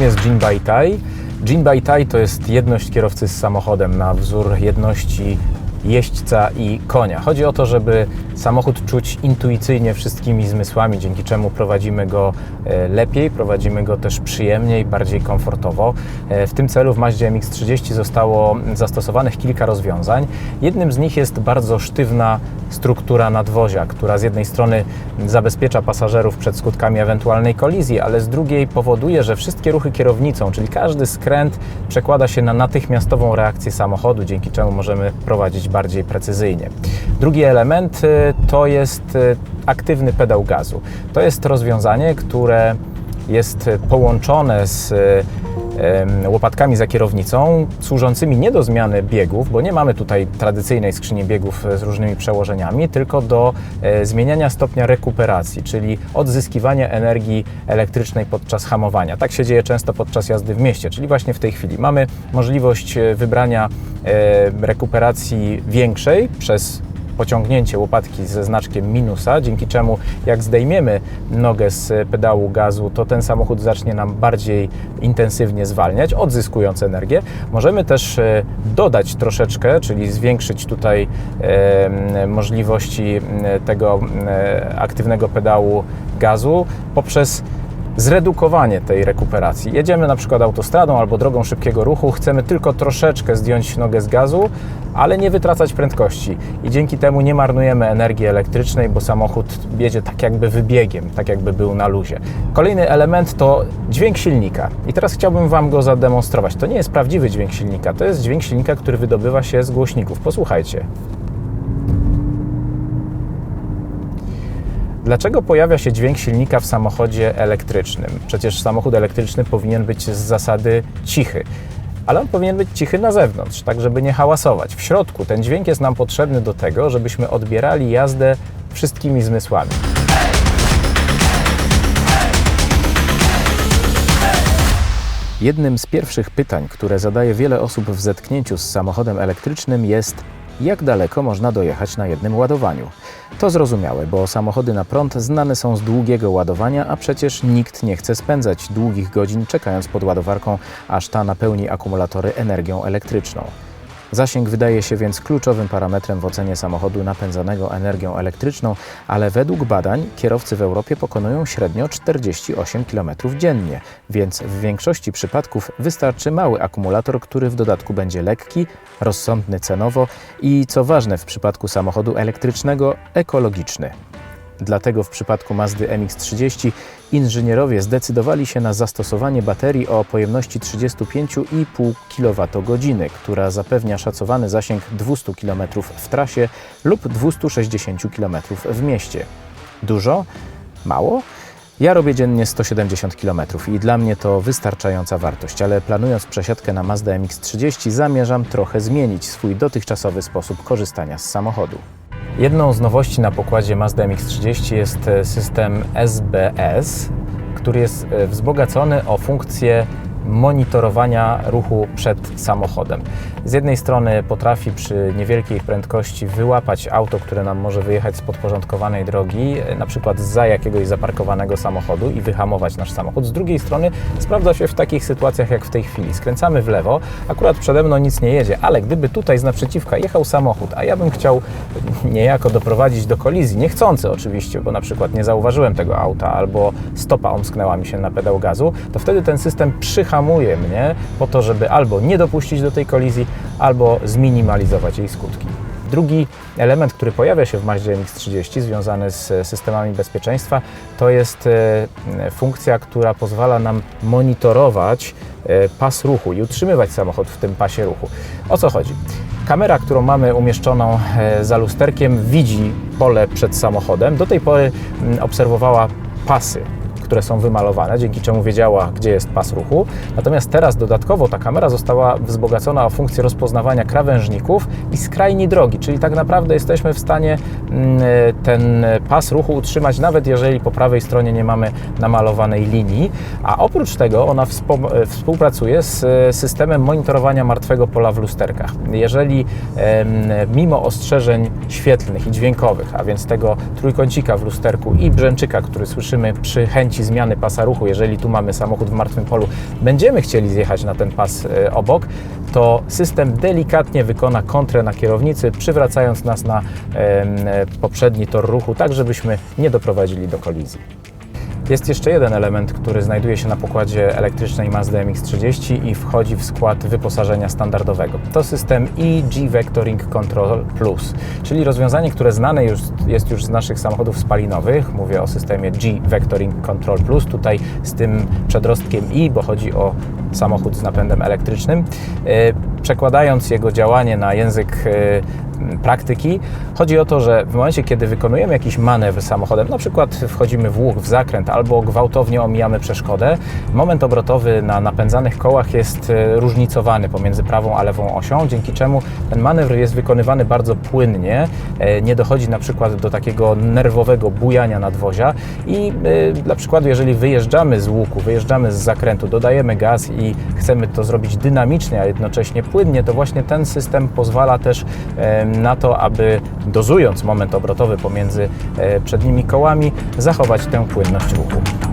Czym jest Jin Baitai? Jin Baitai to jest jedność kierowcy z samochodem na wzór jedności jeźdźca i konia. Chodzi o to, żeby samochód czuć intuicyjnie wszystkimi zmysłami, dzięki czemu prowadzimy go e, lepiej, prowadzimy go też przyjemniej, bardziej komfortowo. E, W tym celu w Mazdzie MX-30 zostało zastosowanych kilka rozwiązań. Jednym z nich jest bardzo sztywna struktura nadwozia, która z jednej strony zabezpiecza pasażerów przed skutkami ewentualnej kolizji, ale z drugiej powoduje, że wszystkie ruchy kierownicą, czyli każdy skręt przekłada się na natychmiastową reakcję samochodu, dzięki czemu możemy prowadzić bardziej precyzyjnie. Drugi element y, to jest y, aktywny pedał gazu. To jest rozwiązanie, które jest y, połączone z em, łopatkami za kierownicą, służącymi nie do zmiany biegów, bo nie mamy tutaj tradycyjnej skrzyni biegów e, z różnymi przełożeniami, tylko do e, zmieniania stopnia rekuperacji, czyli odzyskiwania energii elektrycznej podczas hamowania. Tak się dzieje często podczas jazdy w mieście, czyli właśnie w tej chwili. Mamy możliwość e, wybrania rekuperacji większej przez pociągnięcie łopatki ze znaczkiem minusa, dzięki czemu jak zdejmiemy nogę z pedału gazu, to ten samochód zacznie nam bardziej intensywnie zwalniać, odzyskując energię. Możemy też e, dodać troszeczkę, czyli zwiększyć tutaj e, możliwości tego e, aktywnego pedału gazu poprzez zredukowanie tej rekuperacji. Jedziemy na przykład autostradą albo drogą szybkiego ruchu, chcemy tylko troszeczkę zdjąć nogę z gazu, ale nie wytracać prędkości i dzięki temu nie marnujemy energii elektrycznej, bo samochód jedzie tak jakby wybiegiem, tak jakby był na luzie. Kolejny element to dźwięk silnika i teraz chciałbym Wam go zademonstrować. To nie jest prawdziwy dźwięk silnika, to jest dźwięk silnika, który wydobywa się z głośników. Posłuchajcie. Dlaczego pojawia się dźwięk silnika w samochodzie elektrycznym? Przecież samochód elektryczny powinien być z zasady cichy, ale on powinien być cichy na zewnątrz, tak żeby nie hałasować. W środku ten dźwięk jest nam potrzebny do tego, żebyśmy odbierali jazdę wszystkimi zmysłami. Jednym z pierwszych pytań, które zadaje wiele osób w zetknięciu z samochodem elektrycznym jest jak daleko można dojechać na jednym ładowaniu. To zrozumiałe, bo samochody na prąd znane są z długiego ładowania, a przecież nikt nie chce spędzać długich godzin czekając pod ładowarką, aż ta napełni akumulatory energią elektryczną. Zasięg wydaje się więc kluczowym parametrem w ocenie samochodu napędzanego energią elektryczną, ale według badań kierowcy w Europie pokonują średnio 48 km dziennie, więc w większości przypadków wystarczy mały akumulator, który w dodatku będzie lekki, rozsądny cenowo i co ważne w przypadku samochodu elektrycznego ekologiczny. Dlatego w przypadku Mazdy MX-30 inżynierowie zdecydowali się na zastosowanie baterii o pojemności 35,5 kWh, która zapewnia szacowany zasięg 200 km w trasie lub 260 km w mieście. Dużo? Mało? Ja robię dziennie 170 km i dla mnie to wystarczająca wartość, ale planując przesiadkę na Mazda MX-30 zamierzam trochę zmienić swój dotychczasowy sposób korzystania z samochodu. Jedną z nowości na pokładzie Mazda MX-30 jest e, system SBS, który jest e, wzbogacony o funkcję monitorowania ruchu przed samochodem. Z jednej strony potrafi przy niewielkiej prędkości wyłapać auto, które nam może wyjechać z podporządkowanej drogi, e, na przykład za jakiegoś zaparkowanego samochodu i wyhamować nasz samochód. Z drugiej strony sprawdza się w takich sytuacjach jak w tej chwili. Skręcamy w lewo, akurat przede mną nic nie jedzie, ale gdyby tutaj z naprzeciwka jechał samochód, a ja bym chciał niejako doprowadzić do kolizji, niechcący oczywiście, bo na przykład nie zauważyłem tego auta albo stopa omsknęła mi się na pedał gazu, to wtedy ten system przyhamuje mnie po to, żeby albo nie dopuścić do tej kolizji, albo zminimalizować jej skutki. Drugi element, który pojawia się w Mazdzie MX-30 związany z systemami bezpieczeństwa, to jest e, funkcja, która pozwala nam monitorować e, pas ruchu i utrzymywać samochód w tym pasie ruchu. O co chodzi? Kamera, którą mamy umieszczoną e, za lusterkiem, widzi pole przed samochodem. Do tej pory mm, obserwowała pasy które są wymalowane, dzięki czemu wiedziała, gdzie jest pas ruchu. Natomiast teraz dodatkowo ta kamera została wzbogacona o funkcję rozpoznawania krawężników i skrajni drogi, czyli tak naprawdę jesteśmy w stanie mm, ten pas ruchu utrzymać, nawet jeżeli po prawej stronie nie mamy namalowanej linii. A oprócz tego ona wspo- współpracuje z e, systemem monitorowania martwego pola w lusterkach. Jeżeli mimo ostrzeżeń świetlnych i dźwiękowych, a więc tego trójkącika w lusterku i brzęczyka, który słyszymy przy chęci zmiany pasa ruchu, jeżeli tu mamy samochód w martwym polu, będziemy chcieli zjechać na ten pas e, obok, to system delikatnie wykona kontrę na kierownicy, przywracając nas na e, poprzedni tor ruchu, tak żebyśmy nie doprowadzili do kolizji. Jest jeszcze jeden element, który znajduje się na pokładzie elektrycznej Mazda MX-30 i wchodzi w skład wyposażenia standardowego. To system EG Vectoring Control Plus, czyli rozwiązanie, które znane już, jest już z naszych samochodów spalinowych. Mówię o systemie G Vectoring Control Plus, tutaj z tym przedrostkiem i, bo chodzi o samochód z napędem elektrycznym. E, Przekładając jego działanie na język e, praktyki, chodzi o to, że w momencie, kiedy wykonujemy jakiś manewr samochodem, na przykład wchodzimy w łuk, w zakręt albo gwałtownie omijamy przeszkodę, moment obrotowy na napędzanych kołach jest e, różnicowany pomiędzy prawą a lewą osią, dzięki czemu ten manewr jest wykonywany bardzo płynnie, nie dochodzi na przykład do takiego nerwowego bujania nadwozia i dla przykładu, jeżeli wyjeżdżamy z łuku, wyjeżdżamy z zakrętu, dodajemy gaz i chcemy to zrobić dynamicznie, a jednocześnie płynnie, to właśnie ten system pozwala też na to, aby dozując moment obrotowy pomiędzy e, przednimi kołami, zachować tę płynność ruchu.